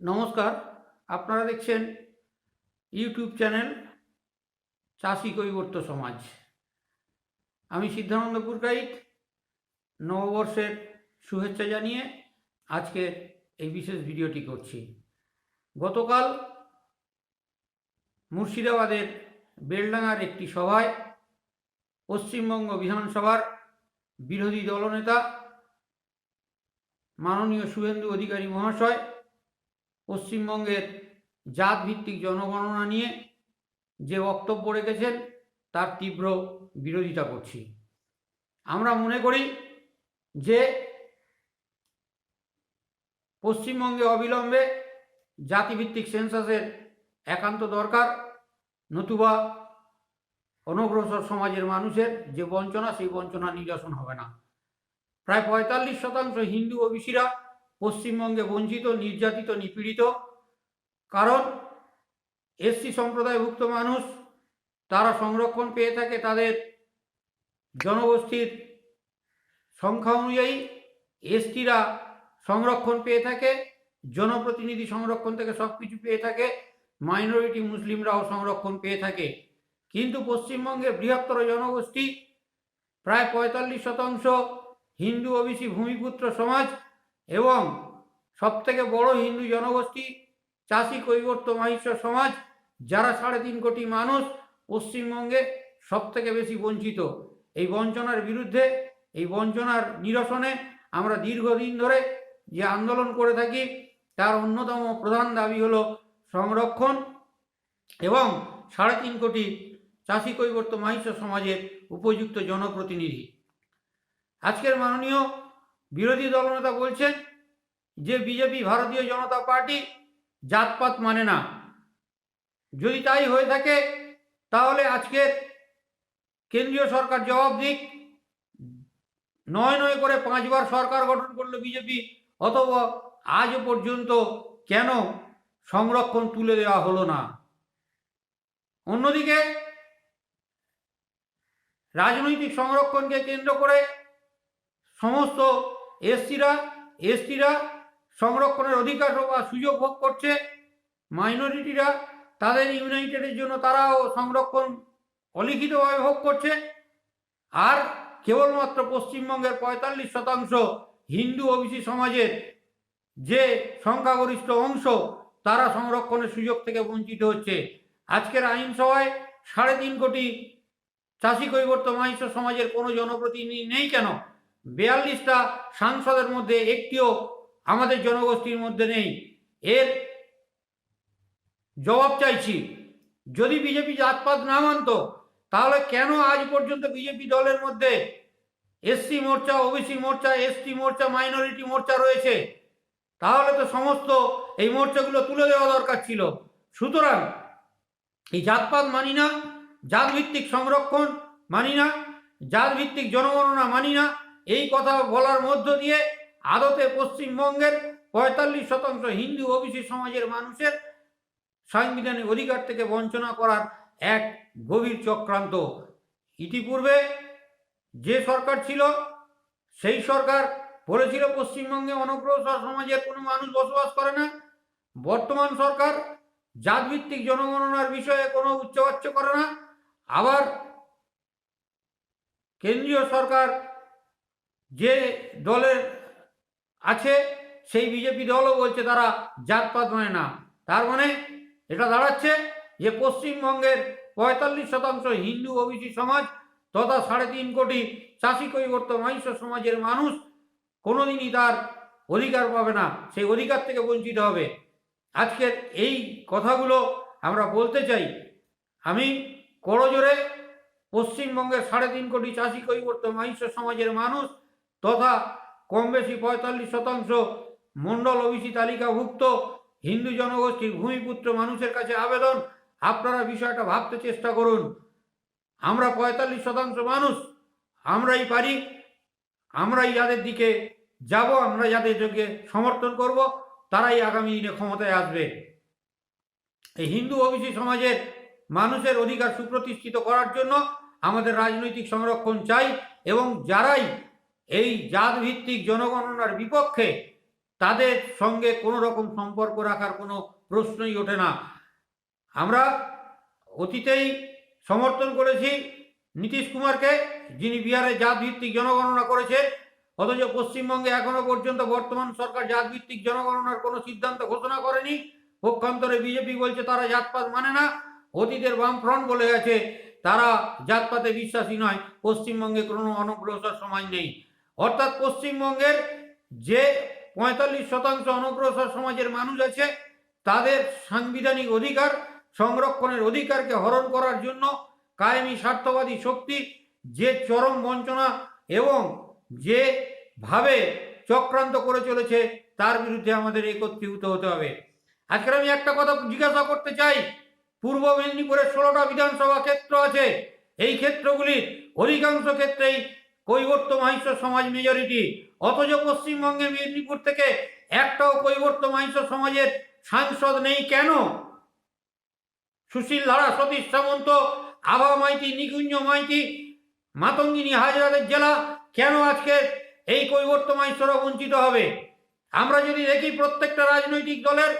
নমস্কার, আপনারা দেখছেন ইউটিউব চ্যানেল চাষি কৈবর্ত সমাজ। আমি সিদ্ধানন্দ পুরকাইত নববর্ষের শুভেচ্ছা জানিয়ে আজকে এই বিশেষ ভিডিওটি করছি। গতকাল মুর্শিদাবাদের বেলডাঙ্গার একটি সভায় পশ্চিমবঙ্গ বিধানসভার বিরোধী দলনেতা মাননীয় শুভেন্দু অধিকারী মহাশয় পশ্চিমবঙ্গের জাতভিত্তিক জনগণনা নিয়ে যে বক্তব্য রেখেছেন, তার তীব্র বিরোধিতা করছি। আমরা মনে করি যে পশ্চিমবঙ্গে অবিলম্বে জাতিভিত্তিক সেন্সাসের একান্ত দরকার, নতুবা অনগ্রসর সমাজের মানুষের যে বঞ্চনা, সেই বঞ্চনা নিরসন হবে না। প্রায় পঁয়তাল্লিশ শতাংশ হিন্দু ওবিসিরা পশ্চিমবঙ্গে বঞ্চিত, নির্যাতিত, নিপীড়িত। কারণ এসসি সম্প্রদায়ভুক্ত মানুষ, তারা সংরক্ষণ পেয়ে থাকে তাদের জনগোষ্ঠীর সংখ্যা অনুযায়ী। এসটিরা সংরক্ষণ পেয়ে থাকে, জনপ্রতিনিধি সংরক্ষণ থেকে সব কিছু পেয়ে থাকে, মাইনরিটি মুসলিমরাও সংরক্ষণ পেয়ে থাকে। কিন্তু পশ্চিমবঙ্গের বৃহত্তর জনগোষ্ঠী, প্রায় পঁয়তাল্লিশ শতাংশ হিন্দু ওবিসি ভূমিপুত্র সমাজ এবং সবথেকে বড় হিন্দু জনগোষ্ঠী চাষি কৈবর্ত মাহিষ্য সমাজ, যারা সাড়ে তিন কোটি মানুষ পশ্চিমবঙ্গে সবথেকে বেশি বঞ্চিত। এই বঞ্চনার বিরুদ্ধে, এই বঞ্চনার নিরসনে আমরা দীর্ঘদিন ধরে যে আন্দোলন করে থাকি, তার অন্যতম প্রধান দাবি হলো সংরক্ষণ এবং সাড়ে তিন কোটি চাষি কৈবর্ত মাহিষ্য সমাজের উপযুক্ত জনপ্রতিনিধি। আজকের মাননীয় বিরোধী দলনেতা বলছেন যে বিজেপি ভারতীয় জনতা পার্টি জাতপাত মানে না। যদি তাই হয়ে থাকে, তাহলে আজকে কেন্দ্রীয় সরকার জবাব দিক। নয় নয় করে পাঁচবার সরকার গঠন করল বিজেপি, অথবা আজ পর্যন্ত কেন সংরক্ষণ তুলে দেওয়া হলো না? অন্যদিকে, রাজনৈতিক সংরক্ষণকে কেন্দ্র করে সমস্ত এসসিরা এসটিরা সংরক্ষণের অধিকার বা সুযোগ ভোগ করছে। মাইনরিটিরা তাদের ইউনাইটেডের জন্য তারাও সংরক্ষণ অলিখিতভাবে ভোগ করছে। আর কেবলমাত্র পশ্চিমবঙ্গের পঁয়তাল্লিশ শতাংশ হিন্দু ওবিসি সমাজের যে সংখ্যাগরিষ্ঠ অংশ, তারা সংরক্ষণের সুযোগ থেকে বঞ্চিত হচ্ছে। আজকের আইনসভায় সাড়ে তিন কোটি চাষি কৈবর্ত মাহিষ্য সমাজের কোনো জনপ্রতিনিধি নেই কেন? বিয়াল্লিশটা সাংসদের মধ্যে একটিও আমাদের জনগোষ্ঠীর মধ্যে নেই। এর জবাব চাইছি, যদি বিজেপি জাতপাত না মানত, তাহলে কেন আজ পর্যন্ত বিজেপি দলের মধ্যে SC morcha, OBC morcha, ST morcha, minority morcha রয়েছে? তাহলে তো সমস্ত এই মোর্চাগুলো তুলে দেওয়া দরকার ছিল। সুতরাং এই জাতপাত মানি না, জাতভিত্তিক সংরক্ষণ মানি না, জাতভিত্তিক জনগণনা মানি না এই কথা বলার মধ্য দিয়ে আদতে পশ্চিমবঙ্গের পঁয়তাল্লিশ শতাংশ হিন্দু ওবিসি সমাজের মানুষের সাংবিধানিক অধিকার থেকে বঞ্চনা করার এক গভীর চক্রান্ত। ইতিপূর্বে যে সরকার ছিল, সেই সরকার বলেছিল পশ্চিমবঙ্গে অনগ্রসর সমাজের কোনো মানুষ বসবাস করে না। বর্তমান সরকার জাতভিত্তিক জনগণনার বিষয়ে কোনো উচ্চবাচ্য করে না। আবার কেন্দ্রীয় সরকার যে দলের আছে, সেই বিজেপি দলও বলছে তারা জাতপাত মানে না। তার মানে এটা দাঁড়াচ্ছে যে পশ্চিমবঙ্গের পঁয়তাল্লিশ শতাংশ হিন্দু ওবিসি সমাজ তথা সাড়ে তিন কোটি চাষি কৈবর্ত মাহিষ্য সমাজের মানুষ কোনোদিনই তার অধিকার পাবে না। সেই অধিকার থেকে বঞ্চিত হবে। আজকের এই কথাগুলো আমরা বলতে চাই, আমি করজোরে পশ্চিমবঙ্গের সাড়ে তিন কোটি চাষি কৈবর্ত মাহিষ্য সমাজের মানুষ তথা কম বেশি পঁয়তাল্লিশ শতাংশ মণ্ডল ওবিসি তালিকাভুক্ত হিন্দু জনগোষ্ঠীর ভূমিপুত্র মানুষের কাছে আবেদন। আপনারা বিষয়টা ভাবতে চেষ্টা করুন। আমরা পঁয়তাল্লিশ শতাংশ মানুষ, আমরাই পারি, আমরাই যাদের দিকে যাব, আমরা যাদের যাদেরকে সমর্থন করব, তারাই আগামী দিনে ক্ষমতায় আসবে। এই হিন্দু ওবিসি সমাজের মানুষের অধিকার সুপ্রতিষ্ঠিত করার জন্য আমাদের রাজনৈতিক সংরক্ষণ চাই এবং যারাই এই জাতভিত্তিক জনগণনার বিপক্ষে তাদের সঙ্গে কোনো রকম সম্পর্ক রাখার কোনো প্রশ্নই ওঠে না। আমরা অতীতেই সমর্থন করেছি নীতিশ কুমারকে, যিনি বিহারে জাতভিত্তিক জনগণনা করেছে অথচ পশ্চিমবঙ্গে এখনও পর্যন্ত বর্তমান সরকার জাতভিত্তিক জনগণনার কোনো সিদ্ধান্ত ঘোষণা করেনি। পক্ষান্তরে বিজেপি বলছে তারা জাতপাত মানে না, অতীতের বামফ্রন্ট বলে গেছে, তারা জাতপাতে বিশ্বাসী নয়, পশ্চিমবঙ্গে কোনো অনগ্রসর সমাজ নেই। অর্থাৎ পশ্চিমবঙ্গের যে পঁয়তাল্লিশ শতাংশ অনগ্রসর সমাজের মানুষ আছে, তাদের সাংবিধানিক অধিকার, সংরক্ষণের অধিকারকে হরণ করার জন্য কায়েমি স্বার্থবাদী শক্তি, যে চরম বঞ্চনা এবং যে ভাবে চক্রান্ত করে চলেছে, তার বিরুদ্ধে আমাদের একত্রীভূত হতে হবে। আজকে আমি একটা কথা জিজ্ঞাসা করতে চাই। পূর্ব মেদিনীপুরের ষোলোটা বিধানসভা ক্ষেত্র আছে। এই ক্ষেত্রগুলির অধিকাংশ ক্ষেত্রেই কৈবর্ত মাহিষ্য সমাজ মেজরিটি অথচ পশ্চিমবঙ্গে মেদিনীপুর থেকে একটাও কৈবর্ত মাহিষ্য সমাজের সাংসদ নেই কেন? সুশীল ধারা, সতীশ সামন্ত, আভা মাইতি, নিকুঞ্জ মাইতি, মাতঙ্গিনী হাজরাদের জেলা কেন আজকে এই কৈবর্ত মাহিষ্যরা বঞ্চিত হবে? আমরা যদি দেখি প্রত্যেকটা রাজনৈতিক দলের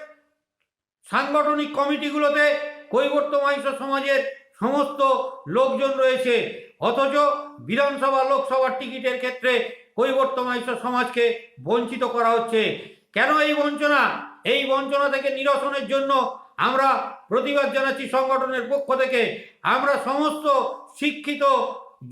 সাংগঠনিক কমিটিগুলোতে কৈবর্ত মাহিষ্য সমাজের সমস্ত লোকজন রয়েছে অথচ বিধানসভা, লোকসভার টিকিটের ক্ষেত্রে কৈবর্ত মাহিষ্য সমাজকে বঞ্চিত করা হচ্ছে। কেন এই বঞ্চনা? এই বঞ্চনা থেকে নিরসনের জন্য আমরা প্রতিবাদ জানাচ্ছি সংগঠনের পক্ষ থেকে। আমরা সমস্ত শিক্ষিত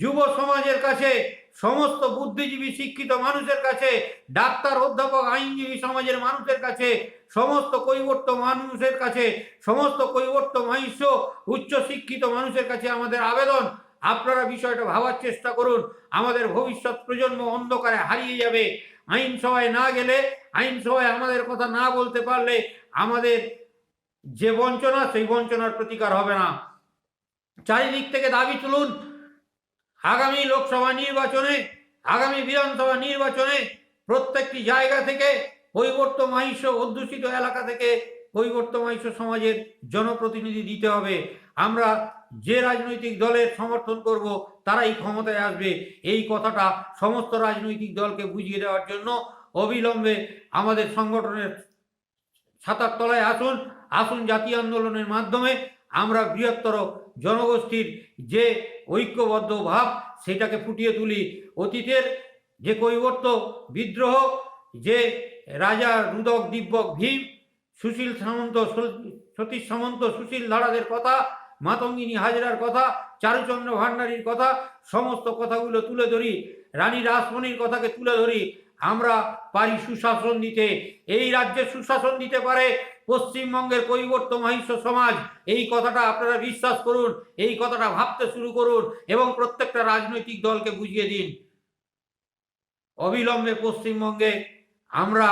যুব সমাজের কাছে, সমস্ত বুদ্ধিজীবী শিক্ষিত মানুষের কাছে, ডাক্তার, অধ্যাপক, আইনজীবী সমাজের মানুষের কাছে, সমস্ত কৈবর্ত মানুষের কাছে, সমস্ত কৈবর্ত মহিষ্য উচ্চ শিক্ষিত মানুষের কাছে আমাদের আবেদন। আপনারা বিষয়টা ভাবার চেষ্টা করুন। আমাদের ভবিষ্যৎ প্রজন্ম অন্ধকারে হারিয়ে যাবে। আইনসভায় না গেলে আইনসভায় আমাদের কথা না বলতে পারলে আমাদের যে বঞ্চনা, সেই বঞ্চনার প্রতিকার হবে না। চারিদিক থেকে দাবি তুলুন। আগামী লোকসভা নির্বাচনে, আগামী বিধানসভা নির্বাচনে প্রত্যেকটি জায়গা থেকে কৈবর্ত মাহিষ্য অধ্যুষিত এলাকা থেকে কৈবর্ত মাহিষ্য সমাজের জনপ্রতিনিধি দিতে হবে। আমরা যে রাজনৈতিক দলের সমর্থন করব, তারাই ক্ষমতায় আসবে। এই কথাটা সমস্ত রাজনৈতিক দলকে বুঝিয়ে দেওয়ার জন্য অবিলম্বে আমাদের সংগঠনের ছাতার তলায় আসুন। আসুন জাতীয় আন্দোলনের মাধ্যমে আমরা বৃহত্তর জনগোষ্ঠীর যে ঐক্যবদ্ধ ভাব, সেটাকে ফুটিয়ে তুলি। অতীতের যে কৈবর্ত বিদ্রোহ, যে রাজা রুদক দিব্যক ভীম, সুশীল সামন্ত, সতীশ সামন্ত, সুশীল ধারাদের কথা মাতঙ্গিনী হাজরার কথা, চারুচন্দ্র ভান্ডারীর কথা, সমস্ত কথাগুলো তুলে ধরি। রানী রাসমণির কথাকে তুলে ধরি। আমরা পারি সুশাসন দিতে। এই রাজ্যে সুশাসন দিতে পারে পশ্চিমবঙ্গের কৈবর্ত মহিষ্য সমাজ। এই কথাটা আপনারা বিশ্বাস করুন, এই কথাটা ভাবতে শুরু করুন এবং প্রত্যেকটা রাজনৈতিক দলকে বুঝিয়ে দিন। অবিলম্বে পশ্চিমবঙ্গে আমরা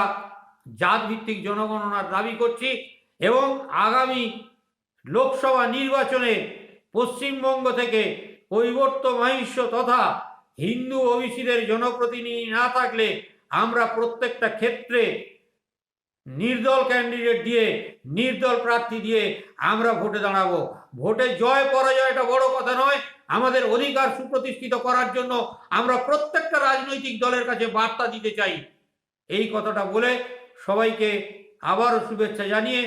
জাতভিত্তিক জনগণনার দাবি করছি এবং আগামী লোকসভা নির্বাচনে পশ্চিমবঙ্গ থেকে কৈবর্ত মহিষ্য তথা হিন্দু ওবিসিদের জনপ্রতিনিধি না থাকলে আমরা প্রত্যেকটা ক্ষেত্রে নির্দল ক্যান্ডিডেট দিয়ে, নির্দল প্রার্থী দিয়ে আমরা ভোটে দাঁড়াবো। ভোটে জয় পরাজয়টা বড় কথা নয়, আমাদের অধিকার সুপ্রতিষ্ঠিত করার জন্য আমরা প্রত্যেকটা রাজনৈতিক দলের কাছে বার্তা দিতে চাই। এই কথাটা বলে সবাইকে আবারও শুভেচ্ছা জানিয়ে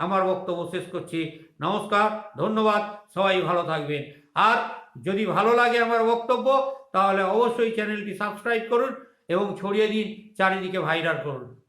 আমার বক্তব্য শেষ করছি। নমস্কার, ধন্যবাদ, সবাই ভালো থাকবেন। আর যদি ভালো লাগে আমার বক্তব্য, তাহলে অবশ্যই চ্যানেলটি সাবস্ক্রাইব করুন এবং ছড়িয়ে দিন, চারিদিকে ভাইরাল করুন।